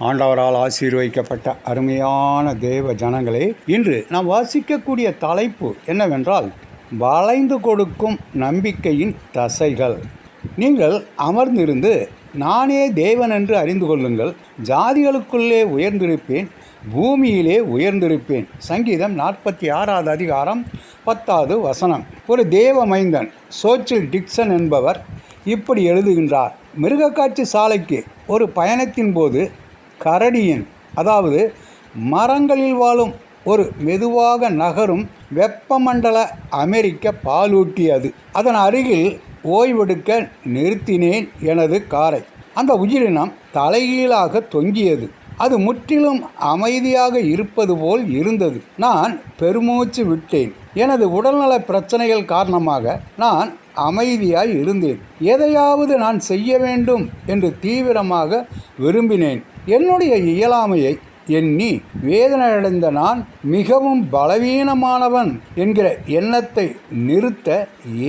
ஆண்டவரால் ஆசீர்வதிக்கப்பட்ட அருமையான தேவ ஜனங்களே இன்று நாம் வாசிக்கக்கூடிய தலைப்பு என்னவென்றால் வளைந்து கொடுக்கும் நம்பிக்கையின் தசைகள். நீங்கள் அமர்ந்திருந்து நானே தேவன் என்று அறிந்து கொள்ளுங்கள். ஜாதிகளுக்குள்ளே உயர்ந்திருப்பேன். பூமியிலே உயர்ந்திருப்பேன். சங்கீதம் நாற்பத்தி ஆறாவது அதிகாரம் பத்தாவது வசனம். ஒரு தேவ மைந்தன் சோச்சில் டிக்சன் என்பவர் இப்படி எழுதுகின்றார். மிருகக்காட்சி சாலைக்கு ஒரு பயணத்தின் போது கரடியின் அதாவது மரங்களில் வாழும் ஒரு மெதுவாக நகரும் வெப்பமண்டல அமெரிக்க பாலூட்டியது. அதன் அருகில் ஓய்வெடுக்க நிறுத்தினேன் எனது காரை. அந்த உயிரினம் தலைகீழாக தொங்கியது. அது முற்றிலும் அமைதியாக இருப்பது போல் இருந்தது. நான் பெருமூச்சு விட்டேன். எனது உடல்நல பிரச்சனைகள் காரணமாக நான் அமைதியாய் இருந்தேன். எதையாவது நான் செய்ய வேண்டும் என்று தீவிரமாக விரும்பினேன். என்னுடைய இயலாமையை எண்ணி வேதனையடைந்த நான் மிகவும் பலவீனமானவன் என்கிற எண்ணத்தை நிறுத்த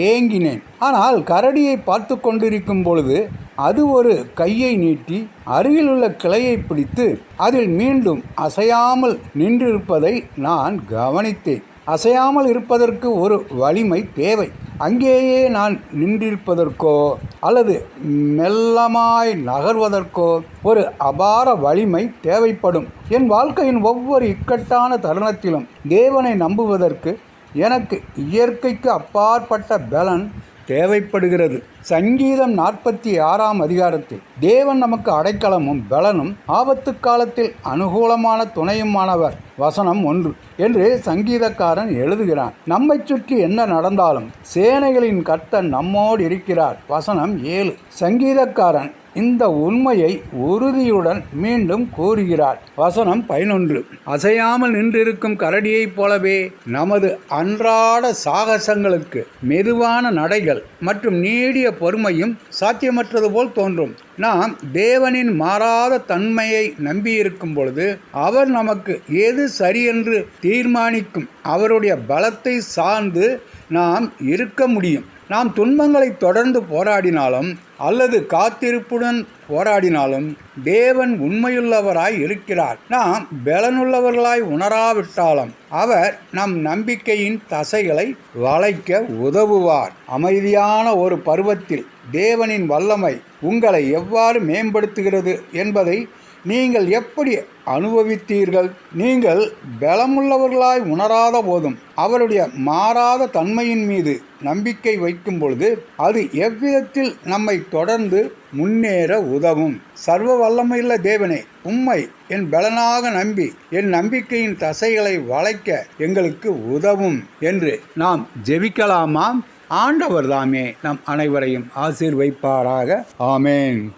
ஏங்கினேன். ஆனால் கரடியை பார்த்து கொண்டிருக்கும் பொழுது அது ஒரு கையை நீட்டி அருகிலுள்ள கிளையை பிடித்து அதில் மீண்டும் அசையாமல் நின்றிருப்பதை நான் கவனித்தேன். அசையாமல் இருப்பதற்கு ஒரு வலிமை தேவை. அங்கேயே நான் நின்றிருப்பதற்கோ அல்லது மெல்லமாய் நகர்வதற்கோ ஒரு அபார வலிமை தேவைப்படும். என் வாழ்க்கையின் ஒவ்வொரு இக்கட்டான தருணத்திலும் தேவனை நம்புவதற்கு எனக்கு இயற்கைக்கு அப்பாற்பட்ட பலன் தேவைப்படுகிறது. சங்கீதம் நாற்பத்தி ஆறாம் அதிகாரத்தில் தேவன் நமக்கு அடைக்கலமும் பலனும் ஆபத்து காலத்தில் அனுகூலமான துணையுமானவர். வசனம் ஒன்று. என்று சங்கீதக்காரன் எழுதுகிறான். நம்மை சுற்றி என்ன நடந்தாலும் சேனைகளின் கர்த்தன் நம்மோடு இருக்கிறார். வசனம் ஏழு. சங்கீதக்காரன் இந்த உண்மையை உறுதியுடன் மீண்டும் கூறுகிறார். வசனம் பதினொன்று. அசையாமல் நின்றிருக்கும் கரடியைப் போலவே நமது அன்றாட சாகசங்களுக்கு மெதுவான நடைகள் மற்றும் நீடிய பொறுமையும் சாத்தியமற்றது போல் தோன்றும். நாம் தேவனின் மாறாத தன்மையை நம்பியிருக்கும் பொழுது அவர் நமக்கு எது சரியென்று தீர்மானிக்கும். அவருடைய பலத்தை சார்ந்து நாம் இருக்க முடியும். நாம் துன்பங்களை தொடர்ந்து போராடினாலும் அல்லது காத்திருப்புடன் போராடினாலும் தேவன் உண்மையுள்ளவராய் இருக்கிறார். நாம் பலனுள்ளவர்களாய் உணராவிட்டாலும் அவர் நம் நம்பிக்கையின் தசைகளை வளைக்க உதவுவார். அமைதியான ஒரு பருவத்தில் தேவனின் வல்லமை உங்களை எவ்வாறு மேம்படுத்துகிறது என்பதை நீங்கள் எப்படி அனுபவித்தீர்கள்? நீங்கள் பலமுள்ளவர்களாய் உணராத போதும் அவருடைய மாறாத தன்மையின் மீது நம்பிக்கை வைக்கும் பொழுது அது எவ்விதத்தில் நம்மை தொடர்ந்து முன்னேற உதவும். சர்வ வல்லமையுள்ள தேவனே உம்மை என் பலனாக நம்பி என் நம்பிக்கையின் தசைகளை வளைக்க எங்களுக்கு உதவும் என்று நாம் ஜெபிக்கலாமாம். ஆண்டவர் தாமே நம் அனைவரையும் ஆசீர்வைப்பாராக. ஆமேன்.